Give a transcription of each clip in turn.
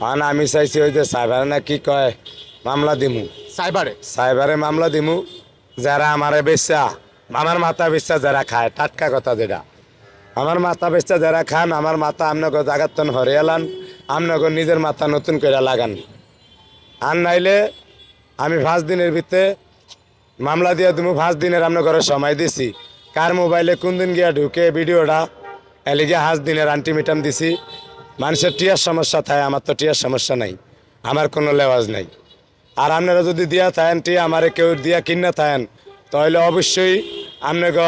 কারণ আমি চাইছি ওই যে সাইবারে না কি কয় মামলা দিমু। সাইবারে সাইবারে মামলা দিমু যারা আমারে বেচা আমার মাথা বেচা যারা খায় টাটকা কথা যেটা। আমার মাথা বেচা যারা খান আমার মাথা আপনাকে জাগাতন হরিয়ালান আপনাকে নিজের মাথা নতুন করে লাগান। আর নাইলে আমি পাঁচ দিনের ভিতরে মামলা দিয়ে তুমি পাঁচ দিনের আপনার ঘরে সময় দিছি। কার মোবাইলে কোন দিন গিয়া ঢুকে ভিডিওটা এলিগে হাঁস দিনের আন্টিমিটাম দিছি। মানুষের টিয়ার সমস্যা থাকে আমার তো টিয়ার সমস্যা নাই। আমার কোনো লেওয়াজ নাই। আর আপনারা যদি দিয়া থাকেন, টিয়া আমারে কেউ দিয়া কিনা থাকেন, তাহলে অবশ্যই আপনাকে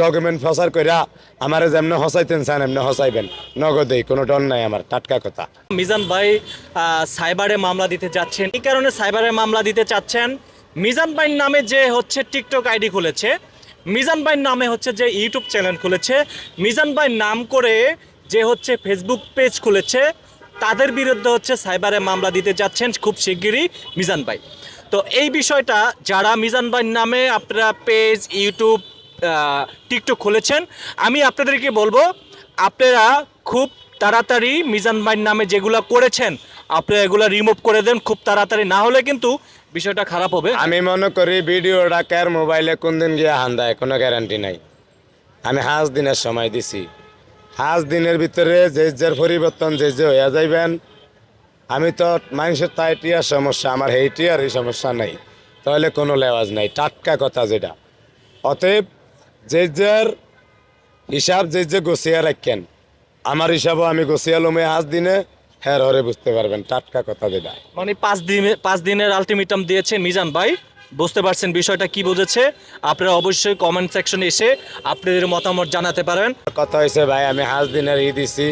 ডকুমেন্ট ফসার কইরা আমারে যেমন হসাইতেন চান এমনি হসাইবেন নগদেই কোনো ডর নাই আমার, টাটকা কথা। মিজান ভাই সাইবারে মামলা দিতে যাচ্ছেন এই কারণে সাইবারে মামলা দিতে চাচ্ছেন। মিজান ভাইয়ের নামে যে হচ্ছে টিকটক আইডি খুলেছে, মিজান ভাইয়ের নামে হচ্ছে যে ইউটিউব চ্যানেল খুলেছে, মিজান ভাই নাম করে যে হচ্ছে ফেসবুক পেজ খুলেছে, তাদের বিরুদ্ধে হচ্ছে সাইবারে মামলা দিতে যাচ্ছেন খুব শিগগিরই মিজান ভাই। তো এই বিষয়টা যারা মিজান ভাইয়ের নামে আপনারা পেজ ইউটিউব টিকটক খুলেছেন, আমি আপনাদেরকে বলব, আপনারা খুব তাড়াতাড়ি মিজান ভাইয়ের নামে যেগুলো করেছেন, আপনারা এগুলো রিমুভ করে দেন খুব তাড়াতাড়ি। না হলে কিন্তু বিষয়টা খারাপ হবে। আমি মনে করি ভিডিওটা কার মোবাইলে কোন দিন গিয়ে হান্দায় কোনো গ্যারান্টি নাই। আমি হাঁস দিনের সময় দিছি। হাঁস দিনের ভিতরে যে যার পরিবর্তন যে যে হইয়া যাইবেন, আমি তো মানুষের তাই টিয়ার সমস্যা, আমার এই টিয়ার এই সমস্যা নাই। তাহলে কোনো লেওয়াজ নাই, টাটকা কথা যেটা। অতএব যে যার হিসাব যে যে গোছিয়া রাখেন, আমার হিসাবও আমি গোছিয়া লমে হাঁস দিনে হ্যাঁ হরে বুঝতে পারবেন, টাটকা কথা যেটা। মানে পাঁচ দিনে পাঁচ দিনের আলটিমেটাম দিয়েছে মিজান ভাই। বুঝতে পারছেন বিষয়টা কি বুঝেছে? আপনারা অবশ্যই কমেন্ট সেকশনে এসে আপনাদের মতামত জানাতে পারেন। কথা হয়েছে ভাই আমি হাঁস দিনের ই দিছি।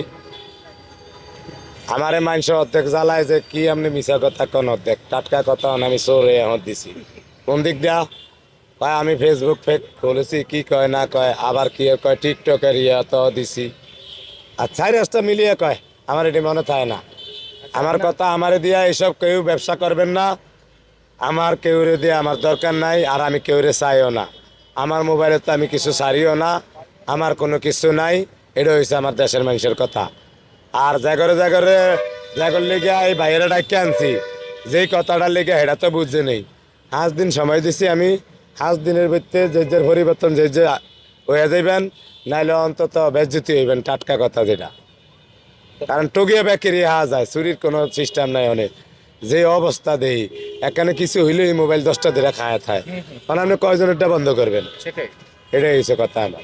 আমারে মানুষ অর্ধেক জ্বালায় যে কি আপনি মিশা কথা কোন অর্ধেক। টাটকা কথা আমি চোরে এখন দিছি। কোন দিক দিয়া? ভাই আমি ফেসবুক ফেক খুলেছি কি কয় না কয় আবার কি কয় টিকটকের ইয়ে তো দিছি। আর চার রাস্তা মিলিয়ে কয় আমার এটি মনে থাকে না। আমার কথা আমারে দিয়া এইসব কেউ ব্যবসা করবেন না। আমার কেউরে দিয়ে আমার দরকার নাই আর আমি কেউরে চাইও না। আমার মোবাইলে তো আমি কিছু সারিও না, আমার কোনো কিছু নাই, এটা হয়েছে আমার দেশের মানুষের কথা। আর জাগরে জাগরে জাগর লেগে এই বাইরে ডাকে আনছি, যেই কথাটা লেগে সেটা তো বুঝছে নেই। পাঁচ দিন সময় দিছি আমি পাঁচ দিনের ভিত্তিতে যে যে পরিবর্তন যে যে হয়ে যাইবেন, নাইলে অন্তত বেজ্জতি হইবেন টাটকা কথা যেটা। কারণ টগিয়ে ব্যাকেরি হাওয়া যায়, চুরির কোনো সিস্টেম নাই অনেক। যে অবস্থা দেই এখানে কিছু হইলে মোবাইল দশটা দিয়ে খায় থায়। মানে আপনি কয়জনেরটা বন্ধ করবেন? এটাই হচ্ছে কথা আমার।